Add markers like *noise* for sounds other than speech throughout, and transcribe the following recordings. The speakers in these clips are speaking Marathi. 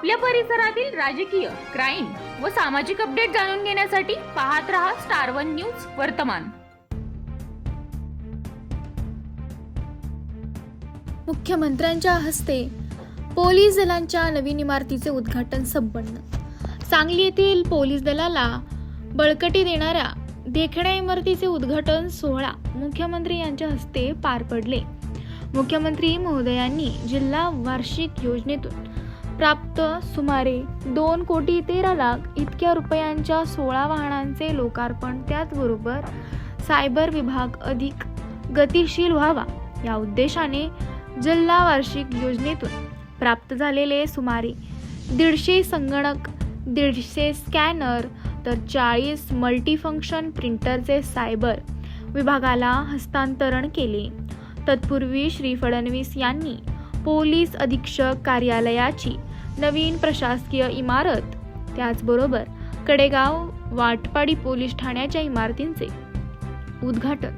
आपल्या परिसरातील राजकीय क्राईम व सामाजिक अपडेट जाणून घेण्यासाठी पाहत रहा स्टार वन न्यूज वर्तमान. मुख्यमंत्र्यांच्या हस्ते पोलीस दलांच्या नवीन इमारतीचे उद्घाटन संपन्न. सांगली येथील पोलीस दलाला बळकटी देणाऱ्या देखण्या इमारतीचे उद्घाटन सोहळा मुख्यमंत्री यांच्या हस्ते पार पडले. मुख्यमंत्री महोदयांनी जिल्हा वार्षिक योजनेतून प्राप्त सुमारे दोन कोटी तेरा लाख इतक्या रुपयांच्या सोळा वाहनांचे लोकार्पण. त्याचबरोबर सायबर विभाग अधिक गतिशील व्हावा या उद्देशाने जिल्हा वार्षिक योजनेतून प्राप्त झालेले सुमारे दीडशे संगणक दीडशे स्कॅनर तर चाळीस मल्टीफंक्शन प्रिंटरचे सायबर विभागाला हस्तांतरण केले. तत्पूर्वी श्री फडणवीस यांनी पोलीस अधीक्षक कार्यालयाची नवीन प्रशासकीय इमारत. त्याचबरोबर कडेगाव वाटपाडी पोलीस ठाण्याच्या इमारतींचे उद्घाटन.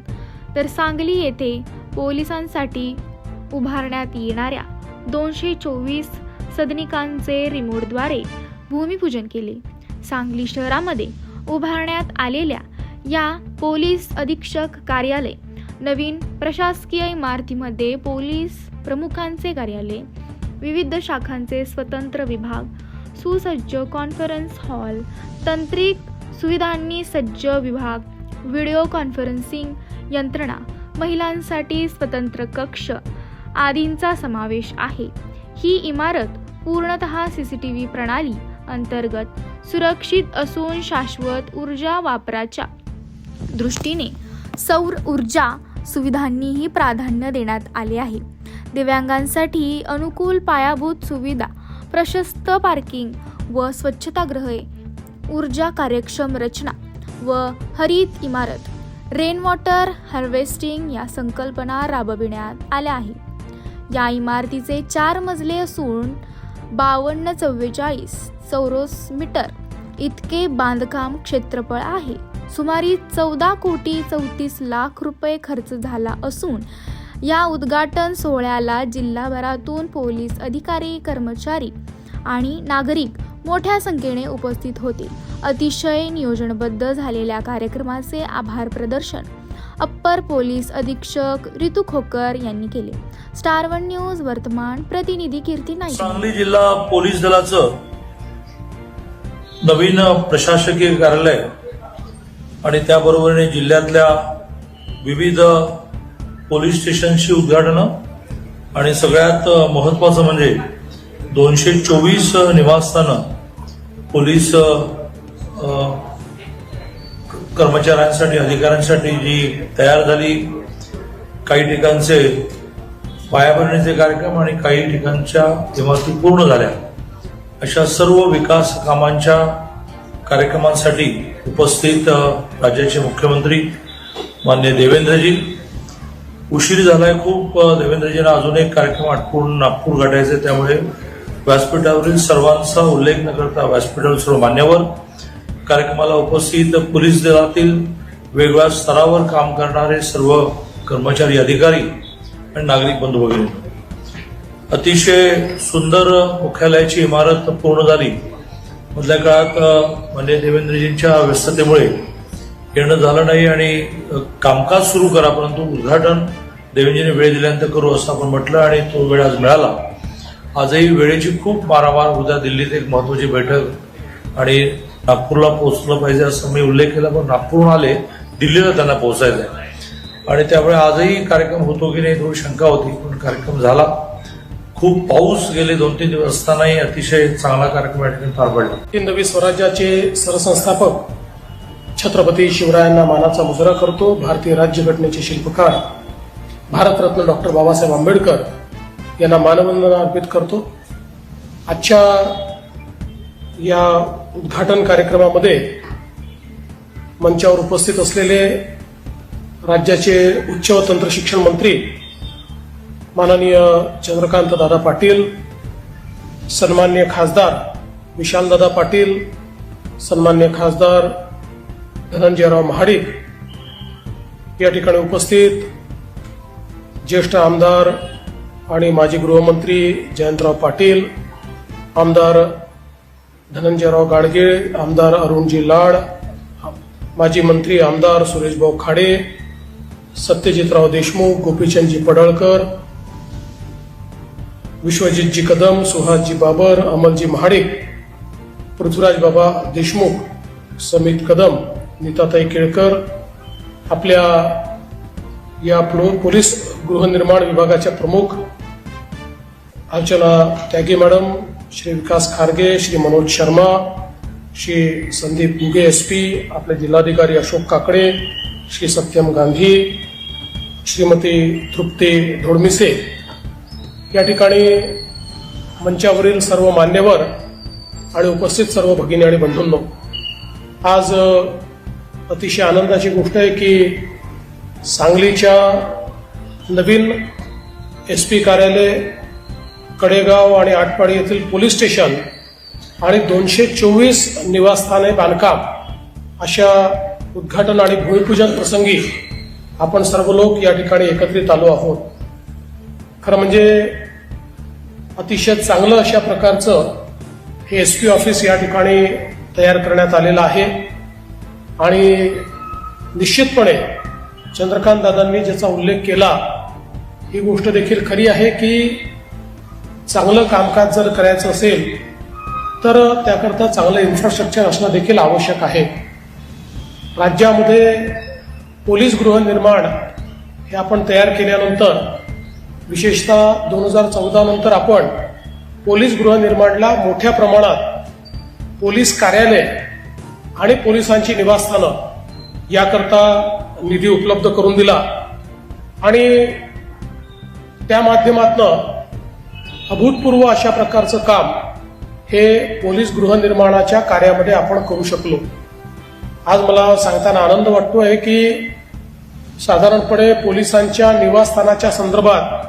तर सांगली येथे पोलिसांसाठी उभारण्यात येणाऱ्या दोनशे चोवीस सदनिकांचे रिमोटद्वारे भूमिपूजन केले. सांगली शहरामध्ये उभारण्यात आलेल्या या पोलीस अधीक्षक कार्यालय नवीन प्रशासकीय इमारतीमध्ये पोलीस प्रमुखांचे कार्यालय विविध शाखांचे स्वतंत्र विभाग सुसज्ज कॉन्फरन्स हॉल तांत्रिक सुविधांनी सज्ज विभाग व्हिडिओ कॉन्फरन्सिंग यंत्रणा महिलांसाठी स्वतंत्र कक्ष आदींचा समावेश आहे. ही इमारत पूर्णतः सी सी टी व्ही प्रणाली अंतर्गत सुरक्षित असून शाश्वत ऊर्जा वापराच्या दृष्टीने सौर ऊर्जा सुविधांनीही प्राधान्य देण्यात आले आहे. दिव्यांगांसाठी अनुकूल पायाभूत सुविधा प्रशस्त पार्किंग व स्वच्छतागृहे ऊर्जा कार्यक्षम रचना व हरित इमारत. रेन वॉटर हार्वेस्टिंग या संकल्पना राबविण्यात आल्या आहे या इमारतीचे चार मजले असून बावन्न चव्वेचाळीस चौरस मीटर इतके बांधकाम क्षेत्रफळ आहे. सुमारे चौदा कोटी चौतीस लाख रुपये खर्च झाला असून या उद्घाटन सोहळ्याला जिल्हाभरातून पोलीस अधिकारी कर्मचारी आणि नागरिक मोठ्या संख्येने उपस्थित होते. अतिशय नियोजनबद्ध झालेल्या कार्यक्रमाचे आभार प्रदर्शन अप्पर पोलीस अधीक्षक ऋतू खोकर यांनी केले. स्टार वन न्यूज वर्तमान प्रतिनिधी कीर्ती नाईक. सांगली जिल्हा पोलीस दलाचं नवीन प्रशासकीय कार्यालय आणि त्याबरोबरीने जिल्ह्यातल्या विविध पोलीस स्टेशनची उद्घाटनं आणि सगळ्यात महत्वाचं म्हणजे दोनशे चोवीस निवासस्थानं पोलीस कर्मचाऱ्यांसाठी अधिकाऱ्यांसाठी जी तयार झाली काही ठिकाणचे पायाभरणीचे कार्यक्रम आणि काही ठिकाणच्या इमारती पूर्ण झाल्या. अशा सर्व विकास कामांच्या कार्यक्रमांसाठी उपस्थित राज्याचे मुख्यमंत्री मान्य देवेंद्रजी उशीर झालाय खूप. देवेंद्रजींना अजून एक कार्यक्रम आटपून नागपूर गाठायचे त्यामुळे व्यासपीठावरील सर्वांचा उल्लेख न करता व्यासपीठावर सर्व मान्यवर कार्यक्रमाला उपस्थित पोलीस दलातील वेगवेगळ्या स्तरावर काम करणारे सर्व कर्मचारी अधिकारी आणि नागरिक बंधू वगैरे अतिशय सुंदर मुख्यालयाची इमारत पूर्ण झाली. मधल्या काळात म्हणजे देवेंद्रजींच्या व्यस्ततेमुळे येणं झालं नाही आणि कामकाज सुरू करा परंतु उद्घाटन देवेंजीने वेळ दिल्यानंतर करू असं आपण म्हटलं आणि तो वेळ आज मिळाला. आजही वेळेची खूप मारामार उद्या दिल्लीत एक महत्वाची बैठक आणि नागपूरला पोहोचलं पाहिजे असं मी उल्लेख केला पण नागपूरहून आले दिल्लीला त्यांना पोहोचायचं आहे आणि त्यामुळे आजही कार्यक्रम होतो की नाही थोडी शंका होती पण कार्यक्रम झाला. खूप पाऊस गेले दोन तीन दिवस असतानाही अतिशय चांगला कार्यक्रम या ठिकाणी पार पडला. नवी स्वराज्याचे सरसंस्थापक छत्रपती शिवरायांना मानाचा मुजरा करतो. भारतीय राज्यघटनेचे शिल्पकार भारतरत्न डॉक्टर बाबासाहेब आंबेडकर यांना मानवंदना अर्पित करतो. आजच्या या उद्घाटन कार्यक्रमामध्ये मंचावर उपस्थित असलेले राज्याचे उच्च व तंत्र शिक्षण मंत्री माननीय चंद्रकांत दादा पाटील सन्मान्य खासदार विशालदादा पाटील सन्मान्य खासदार धनंजयराव महाडिक या ठिकाणी उपस्थित ज्येष्ठ आमदार आणि माजी गृहमंत्री जयंतराव पाटील आमदार धनंजयराव गाडगीळ आमदार अरुणजी लाड माजी मंत्री आमदार सुरेशभाऊ खाडे सत्यजितराव देशमुख गोपीचंदजी पडळकर विश्वजितजी कदम सुहासजी बाबर अमलजी महाडिक पृथ्वीराज बाबा देशमुख समित कदम नीताताई केळकर आपल्या या पोलीस गृहनिर्माण विभागाच्या प्रमुख Archana Tyagi madam Shri Vikas Kharge Shri Manoj Sharma Shri Sandeep Muge S P आपले जिल्हाधिकारी अशोक काकडे श्री सत्यम गांधी श्रीमती तृप्ती धोडमिसे. या ठिकाणी मंचावरील सर्व मान्यवर आणि उपस्थित सर्व भगिनी आणि बंधूंनो आज अतिशय आनंदाची गोष्ट आहे की सांगलीच्या नवीन एस पी कार्यालय कडेगाव आणि आटपाडी येथील पोलीस स्टेशन आणि दोनशे चोवीस निवासस्थाने बांधकाम अशा उद्घाटन आणि भूमिपूजन प्रसंगी आपण सर्व लोक या ठिकाणी एकत्रित आलो आहोत. खरं म्हणजे अतिशय चांगलं अशा प्रकारचं हे एस पी ऑफिस या ठिकाणी तयार करण्यात आलेलं आहे. आणि निश्चितपणे चंद्रकांत दादांनी ज्याचा उल्लेख केला ही गोष्ट देखील खरी आहे की चांगलं कामकाज जर करायचं असेल तर त्याकरता चांगलं इन्फ्रास्ट्रक्चर असणं देखील आवश्यक आहे. राज्यामध्ये पोलीस गृहनिर्माण हे आपण तयार केल्यानंतर विशेषतः दोन हजार चौदा नंतर आपण पोलीस गृहनिर्माणला मोठ्या प्रमाणात पोलीस कार्यालय आणि पोलिसांची निवासस्थानं याकरता निधी उपलब्ध करून दिला. आणि त्या माध्यमातनं अभूतपूर्व अशा प्रकारचं काम हे पोलीस गृहनिर्माणाच्या कार्यामध्ये आपण करू शकलो. आज मला सांगताना आनंद वाटतो आहे की साधारणपणे पोलिसांच्या निवासस्थानाच्या संदर्भात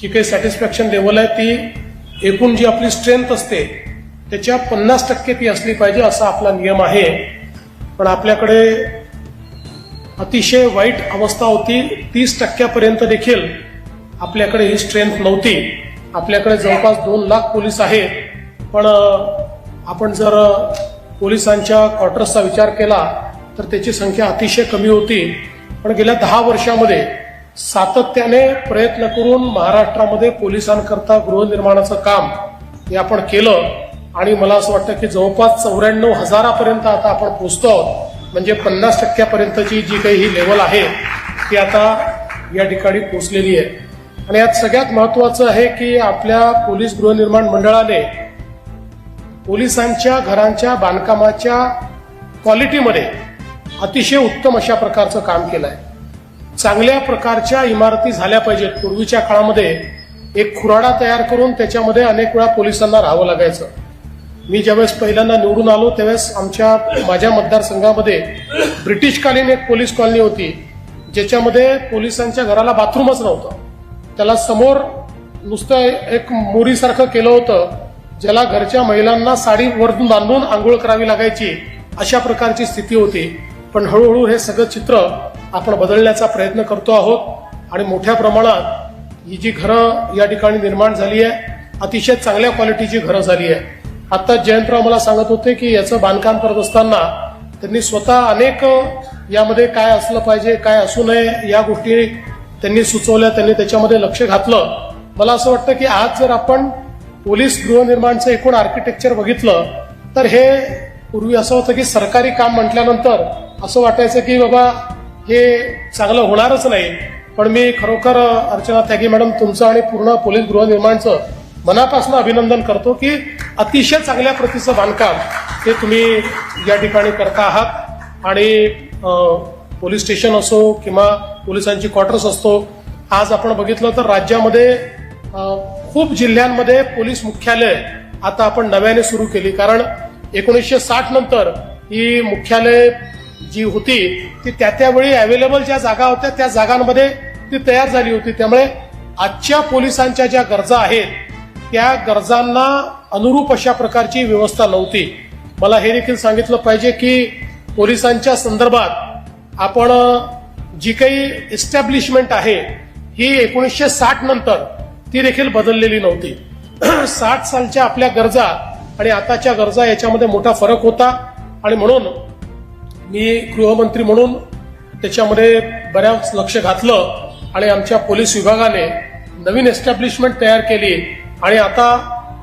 जी काही सॅटिस्फॅक्शन लेवल आहे ती एकूण जी आपली स्ट्रेंथ असते त्याच्या पन्नास टक्के ती असली पाहिजे असा आपला नियम आहे. पण आपल्याकडे अतिशय वाईट अवस्था होती. तीस टक्क्यापर्यंत देखील आपल्याकडे ही स्ट्रेंथ नव्हती. आपल्याकडे जवळपास दोन लाख पोलीस आहेत. पण आपण जर पोलिसांच्या क्वार्टर्सचा विचार केला तर त्याची संख्या अतिशय कमी होती. पण गेल्या दहा वर्षामध्ये सातत्याने प्रयत्न करून महाराष्ट्रामध्ये पोलिसांकरता गृहनिर्माणाचं काम हे आपण केलं. आणि मला असं वाटतं की जवळपास चौऱ्याण्णव हजारापर्यंत आता आपण पोहोचतो आहोत. म्हणजे पन्नास टक्क्यापर्यंतची जी काही ही लेवल आहे ती आता या ठिकाणी पोहोचलेली आहे. आणि यात सगळ्यात महत्वाचं आहे की आपल्या पोलीस गृहनिर्माण मंडळाने पोलिसांच्या घरांच्या बांधकामाच्या क्वालिटीमध्ये अतिशय उत्तम अशा प्रकारचं काम केलं आहे चांगल्या प्रकारच्या इमारती झाल्या पाहिजेत. पूर्वीच्या काळामध्ये एक खुराडा तयार करून त्याच्यामध्ये अनेक वेळा पोलिसांना राहावं लागायचं. मी ज्यावेळेस पहिल्यांदा निवडून आलो त्यावेळेस आमच्या माझ्या मतदारसंघामध्ये ब्रिटिशकालीन एक पोलीस कॉलनी होती ज्याच्यामध्ये पोलिसांच्या घराला बाथरूमच नव्हतं. त्याला समोर नुसतं एक मोरीसारखं केलं होतं ज्याला घरच्या महिलांना साडी वरून बांधून आंघोळ करावी लागायची अशा प्रकारची स्थिती होती. पण हळूहळू हे सगळं चित्र आपण बदलण्याचा प्रयत्न करतो आहोत आणि मोठ्या प्रमाणात ही जी घरं या ठिकाणी निर्माण झाली आहे अतिशय चांगल्या क्वालिटीची घरं झाली आहे. आता जयंतराव मला सांगत होते की याचं बांधकाम करत असताना त्यांनी स्वतः अनेक यामध्ये काय असलं पाहिजे काय असू नये या गोष्टी त्यांनी सुचवल्या त्यांनी त्याच्यामध्ये लक्ष घातलं. मला असं वाटतं की आज जर आपण पोलीस गृहनिर्माणचं एकूण आर्किटेक्चर बघितलं तर हे पूर्वी असं होतं की सरकारी काम म्हटल्यानंतर असं वाटायचं की बाबा हे चांगलं होणारच नाही. पण मी खरोखर अर्चना त्यागी मॅडम तुमचं आणि पूर्ण पोलीस गृहनिर्माणचं मनापासून अभिनंदन करतो की अतिशय चांगल्या प्रतीचं बांधकाम हे तुम्ही या ठिकाणी करता आहात. आणि पोलीस स्टेशन असो किंवा पोलिसांची क्वार्टर्स असतो आज आपण बघितलं तर राज्यामध्ये खूप जिल्ह्यांमध्ये पोलीस मुख्यालय आता आपण नव्याने सुरू केली. कारण एकोणीसशे साठ नंतर ही मुख्यालय जी होती ती त्या त्यावेळी अवेलेबल ज्या जागा होत्या त्या जागांमध्ये ती तयार झाली होती. त्यामुळे आजच्या पोलिसांच्या ज्या गरजा आहेत त्या गरजांना अनुरूप अशा प्रकारची व्यवस्था नव्हती. मला हे देखील सांगितलं पाहिजे की पोलिसांच्या संदर्भात आपण जी काही एस्टॅब्लिशमेंट आहे ही एकोणीसशे साठ नंतर ती देखील बदललेली नव्हती. *clears throat* साठ सालच्या आपल्या गरजा आणि आताच्या गरजा याच्यामध्ये मोठा फरक होता आणि म्हणून मी गृहमंत्री म्हणून त्याच्यामध्ये बऱ्याच लक्ष घातलं आणि आमच्या पोलीस विभागाने नवीन एस्टॅब्लिशमेंट तयार केली. आणि आता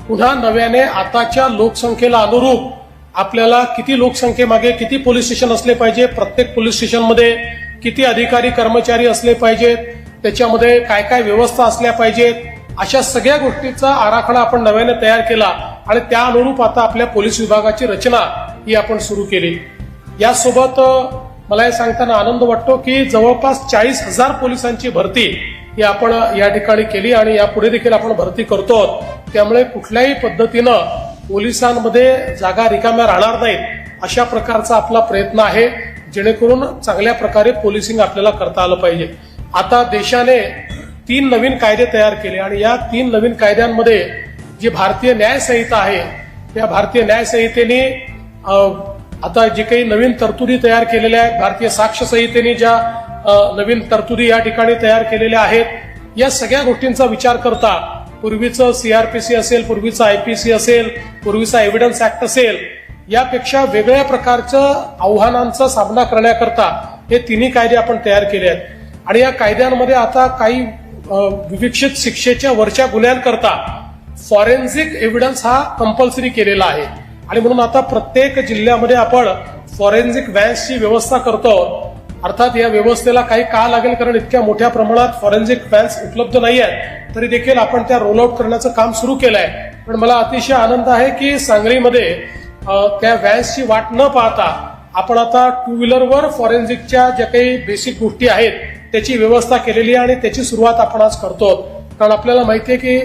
पुन्हा नव्याने आताच्या लोकसंख्येला अनुरूप आपल्याला किती लोकसंख्येमागे किती पोलीस स्टेशन असले पाहिजे प्रत्येक पोलीस स्टेशनमध्ये किती अधिकारी कर्मचारी असले पाहिजेत त्याच्यामध्ये काय काय व्यवस्था असल्या पाहिजेत अशा सगळ्या गोष्टीचा आराखडा आपण नव्याने तयार केला आणि त्या अनुरूप आता आपल्या पोलीस विभागाची रचना ही आपण सुरू केली. यासोबत मला हे सांगताना आनंद वाटतो की जवळपास चाळीस हजार पोलिसांची भरती ही आपण या ठिकाणी केली आणि यापुढे देखील आपण भरती करतो. त्यामुळे कुठल्याही पद्धतीनं पोलिसांमध्ये जागा रिकाम्या राहणार नाहीत अशा प्रकारचा आपला प्रयत्न आहे जेणेकरून चांगल्या प्रकारे पोलिसिंग आपल्याला करता आलं पाहिजे. आता देशाने तीन नवीन कायदे तयार केले आणि या तीन नवीन कायद्यांमध्ये जी भारतीय न्यायसंहिता आहे त्या भारतीय न्यायसंहितेने आता जे काही नवीन तरतुदी तयार केलेल्या आहेत भारतीय साक्ष संहितेने ज्या नवीन तरतुदी या ठिकाणी तयार केलेल्या आहेत. या सगळ्या गोष्टींचा विचार करता पूर्वीचं सीआरपीसी असेल पूर्वीचं आयपीसी असेल पूर्वीचा एव्हिडन्स ऍक्ट असेल यापेक्षा वेगळ्या प्रकारचं आव्हानांचा सामना करण्याकरता हे तिन्ही कायदे आपण तयार केले आहेत. आणि या कायद्यांमध्ये आता काही विविक्षित शिक्षेच्या वरच्या गुन्ह्यांकरता फॉरेन्सिक एव्हिडन्स हा कंपल्सरी केलेला आहे. आणि म्हणून आता प्रत्येक जिल्ह्यामध्ये आपण फॉरेन्सिक व्हॅन्सची व्यवस्था करतो. अर्थात या व्यवस्थेला काही का लागेल? कारण इतक्या मोठ्या प्रमाणात फॉरेन्सिक व्हॅन्स उपलब्ध नाही आहेत तरी देखील आपण त्या रोल आउट करण्याचं काम सुरू केलं आहे पण मला अतिशय आनंद आहे की सांगलीमध्ये त्या व्हॅन्सची वाट न पाहता आपण आता टू व्हीलरवर फॉरेन्सिकच्या ज्या काही बेसिक गोष्टी आहेत त्याची व्यवस्था केलेली आहे आणि त्याची सुरुवात आपण आज करतो. कारण आपल्याला माहिती आहे की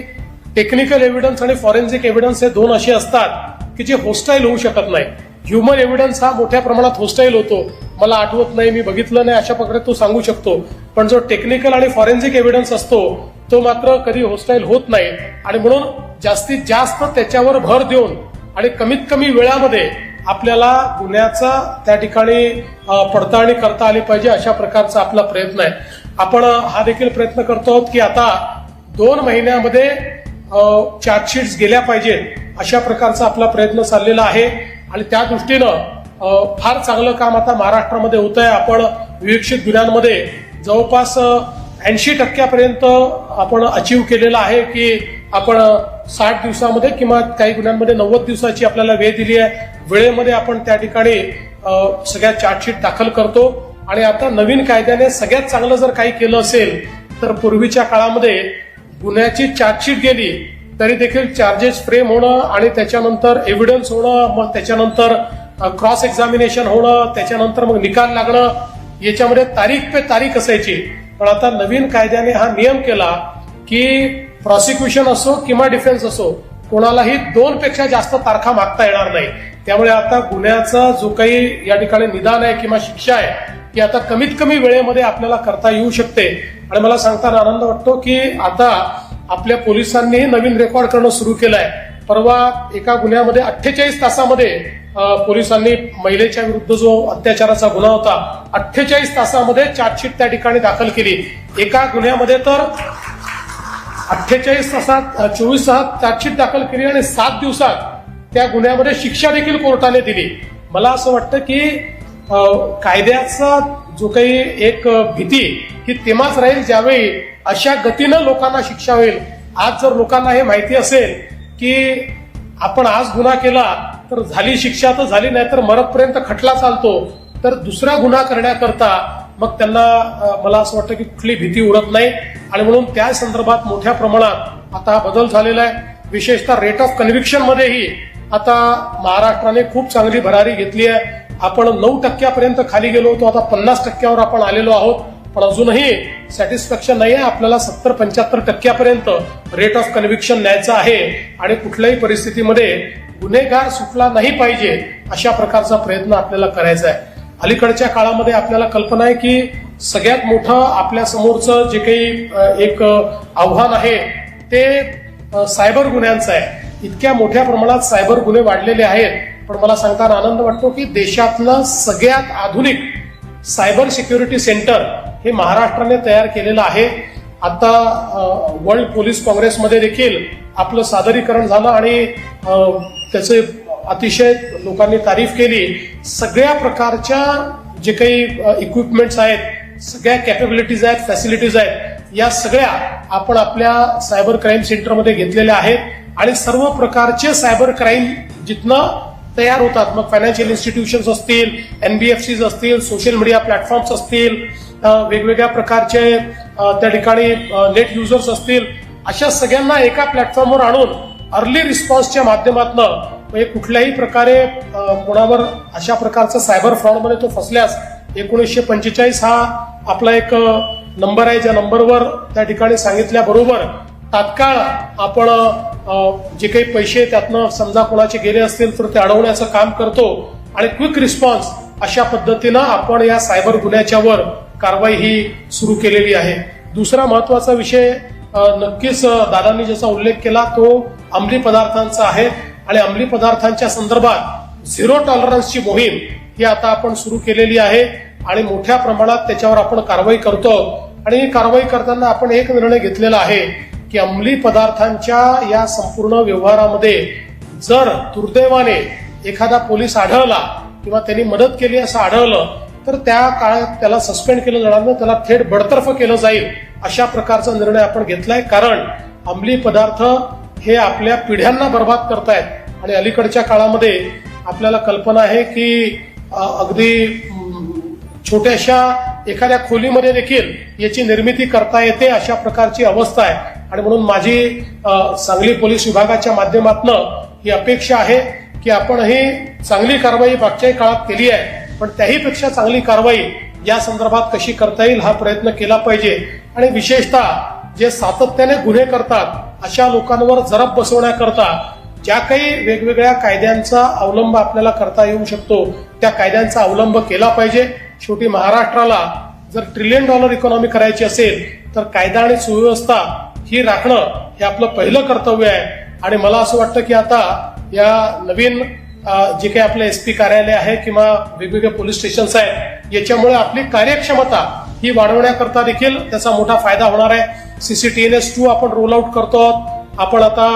टेक्निकल एव्हिडन्स आणि फॉरेन्सिक एव्हिडन्स हे दोन असे असतात की जे होस्टाईल होऊ शकत नाही. ह्युमन एव्हिडन्स हा मोठ्या प्रमाणात होस्टाईल होतो. मला आठवत नाही मी बघितलं नाही अशा प्रकारे तो सांगू शकतो. पण जो टेक्निकल आणि फॉरेन्सिक एव्हिडन्स असतो तो मात्र कधी होस्टाईल होत नाही. आणि म्हणून जास्तीत जास्त त्याच्यावर भर देऊन आणि कमीत कमी वेळामध्ये आपल्याला गुन्ह्याचा त्या ठिकाणी पडताळणी करता आली पाहिजे अशा प्रकारचा आपला प्रयत्न आहे. आपण हा देखील प्रयत्न करतो आहोत की आता दोन महिन्यामध्ये चार्जशीट्स गेल्या पाहिजेत अशा प्रकारचा आपला प्रयत्न चाललेला आहे. आणि त्या दृष्टीनं फार चांगलं काम आता महाराष्ट्रामध्ये होत आहे आपण विविक्षित गुन्ह्यांमध्ये जवळपास ऐंशी टक्क्यापर्यंत आपण अचीव केलेलं आहे की आपण साठ दिवसामध्ये किंवा काही गुन्ह्यांमध्ये नव्वद दिवसाची आपल्याला वेळ दिली आहे. वेळेमध्ये आपण त्या ठिकाणी सगळ्या चार्जशीट दाखल करतो. आणि आता नवीन कायद्याने सगळ्यात चांगलं जर काही केलं असेल तर पूर्वीच्या काळामध्ये गुन्ह्याची चार्जशीट गेली तरी देखील चार्जेस फ्रेम होणं आणि त्याच्यानंतर एव्हिडन्स होणं मग त्याच्यानंतर क्रॉस एक्झामिनेशन होणं त्याच्यानंतर मग निकाल लागणं याच्यामध्ये तारीख पे तारीख असायची. पण आता नवीन कायद्याने हा नियम केला की प्रॉसिक्युशन असो किंवा डिफेन्स असो कोणालाही दोन पेक्षा जास्त तारखा मागता येणार नाही. त्यामुळे आता गुन्ह्याचा जो काही या ठिकाणी निदान आहे किंवा शिक्षा आहे ती आता कमीत कमी वेळेमध्ये आपल्याला करता येऊ शकते. आणि मला सांगताना आनंद वाटतो की आता आपल्या पोलिसांनीही नवीन रेकॉर्ड करणं सुरू केलं आहे परवा एका गुन्ह्यामध्ये अठ्ठेचाळीस तासामध्ये पोलिसांनी महिलेच्या विरुद्ध जो अत्याचाराचा गुन्हा होता अठ्ठेचाळीस तासामध्ये चार्जशीट त्या ठिकाणी दाखल केली. एका गुन्ह्यामध्ये तर अठ्ठेचाळीस तासात चोवीस तासात चार्जशीट दाखल केली आणि सात दिवसात त्या गुन्ह्यामध्ये शिक्षा देखील कोर्टाने दिली. मला असं वाटतं की कायद्याचा जो काही एक भीती ही तेव्हाच राहील ज्यावेळी अशा गतीनं लोकांना शिक्षा होईल. आज जर लोकांना हे माहिती असेल की आपण आज गुन्हा केला तर झाली शिक्षा तर झाली नाही तर मरतपर्यंत खटला चालतो तर दुसरा गुन्हा करण्याकरता मग त्यांना मला असं वाटतं की कुठली भीती उरत नाही. आणि म्हणून त्या संदर्भात मोठ्या प्रमाणात आता हा बदल झालेला आहे. विशेषतः रेट ऑफ कन्व्हिक्शन मध्येही आता महाराष्ट्राने खूप चांगली भरारी घेतली आहे. आपण नऊ टक्क्यापर्यंत खाली गेलो होतो आता पन्नास टक्क्यावर आपण आलेलो आहोत. पण अजूनही सॅटिस्फॅक्शन नाही आहे आपल्याला सत्तर पंच्याहत्तर टक्क्यापर्यंत रेट ऑफ कन्व्हिक्शन न्यायचं आहे. आणि कुठल्याही परिस्थितीमध्ये गुन्हेगार सुटला नाही पाहिजे अशा प्रकारचा प्रयत्न आपल्याला करायचा आहे. अलीकडच्या काळामध्ये आपल्याला कल्पना आहे की सगळ्यात मोठं आपल्या समोरचं जे काही एक आव्हान आहे ते सायबर गुन्ह्यांचं आहे. इतक्या मोठ्या प्रमाणात सायबर गुन्हे वाढलेले आहेत. पण मला सांगताना आनंद वाटतो की देशातलं सगळ्यात आधुनिक सायबर सिक्युरिटी सेंटर हे महाराष्ट्राने तयार केलेलं आहे. आता वर्ल्ड पोलीस काँग्रेसमध्ये देखील आपलं सादरीकरण झालं आणि त्याचे अतिशय लोकांनी तारीफ केली. सगळ्या प्रकारच्या जे काही इक्विपमेंट्स आहेत सगळ्या कॅपेबिलिटीज आहेत फॅसिलिटीज आहेत या सगळ्या आपण आपल्या सायबर क्राईम सेंटरमध्ये घेतलेल्या आहेत. आणि सर्व प्रकारचे सायबर क्राईम जिथनं तयार होतात मग फायनान्शियल इन्स्टिट्यूशन्स असतील एनबीएफसीज असतील सोशल मीडिया प्लॅटफॉर्म्स असतील वेगवेगळ्या प्रकारचे त्या ठिकाणी नेट युजर्स असतील अशा सगळ्यांना एका प्लॅटफॉर्मवर आणून अर्ली रिस्पॉन्सच्या माध्यमातून म्हणजे कुठल्याही प्रकारे कोणावर अशा प्रकारचा सायबर फ्रॉडमध्ये तो फसल्यास एकोणीसशे पंचेचाळीस हा आपला एक नंबर आहे ज्या नंबरवर त्या ठिकाणी सांगितल्याबरोबर तात्काळ आपण जे काही पैसे त्यातनं समजा कोणाचे गेले असतील तर ते अडवण्याचं काम करतो आणि क्विक रिस्पॉन्स अशा पद्धतीनं आपण या सायबर गुन्ह्याच्या वर कारवाई ही सुरू केलेली आहे. दुसरा महत्त्वाचा विषय नक्कीच दादांनी ज्याचा उल्लेख केला तो अंमली पदार्थांचा आहे आणि अंमली पदार्थांच्या संदर्भात झिरो टॉलरन्सची मोहीम ही आता आपण सुरू केलेली आहे आणि मोठ्या प्रमाणात त्याच्यावर आपण कारवाई करतो. आणि ही कारवाई करताना आपण एक निर्णय घेतलेला आहे की अंमली पदार्थांच्या या संपूर्ण व्यवहारामध्ये जर दुर्दैवाने एखादा पोलीस आढळला किंवा त्यांनी मदत केली असं आढळलं तर त्या काळात त्याला सस्पेंड केलं जाणार नाही त्याला थेट बडतर्फ केलं जाईल अशा प्रकारचा निर्णय आपण घेतलाय. कारण अंमली पदार्थ हे आपल्या पिढ्यांना बर्बाद करतायत. आणि अलीकडच्या काळामध्ये आपल्याला कल्पना आहे की अगदी छोट्याशा एखाद्या खोलीमध्ये देखील याची निर्मिती करता येते अशा प्रकारची अवस्था आहे. आणि म्हणून माझी सांगली पोलीस विभागाच्या माध्यमातून ही अपेक्षा आहे की आपण ही चांगली कारवाई मागच्याही काळात केली आहे. पण त्याहीपेक्षा चांगली कारवाई या संदर्भात कशी करता येईल हा प्रयत्न केला पाहिजे. आणि विशेषतः जे सातत्याने गुन्हे करतात अशा लोकांवर जरब बसवण्याकरता ज्या काही वेगवेगळ्या कायद्यांचा अवलंब आपल्याला करता येऊ शकतो त्या कायद्यांचा अवलंब केला पाहिजे. शेवटी महाराष्ट्राला जर ट्रिलियन डॉलर इकॉनॉमी करायची असेल तर कायदा आणि सुव्यवस्था ही राखणं हे आपलं पहिलं कर्तव्य आहे. आणि मला असं वाटतं की आता या नवीन जे काही आपलं एसपी कार्यालय आहे किंवा वेगवेगळे पोलीस स्टेशन्स आहेत याच्यामुळे आपली कार्यक्षमता ही वाढवण्याकरता देखील त्याचा मोठा फायदा होणार आहे. सीसीटीएनएस टू आपण रोल आउट करतो आहोत. आपण आता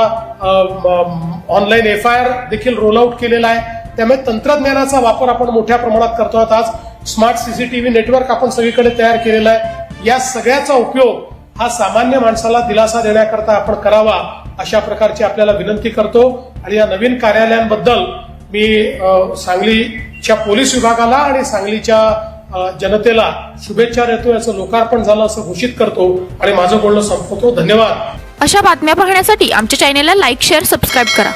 ऑनलाईन एफ आय आर देखील रोल आउट केलेला आहे. त्यामुळे तंत्रज्ञानाचा वापर आपण मोठ्या प्रमाणात करतो आहोत आज. स्मार्ट सीसीटीव्ही नेटवर्क आपण सगळीकडे तयार केलेला आहे. या सगळ्याचा उपयोग हा सामान्य माणसाला दिलासा देण्याकरता आपण करावा अशा प्रकारची आपल्याला विनंती करतो. आणि या नवीन कार्यालयांबद्दल मी सांगलीच्या पोलीस विभागाला आणि सांगलीच्या जनतेला शुभेच्छा देतो याचं लोकार्पण झालं असं घोषित करतो आणि माझं बोलणं संपवतो. धन्यवाद. अशा बातम्या पाहण्यासाठी आमच्या चॅनेलला लाईक शेअर सबस्क्राईब करा.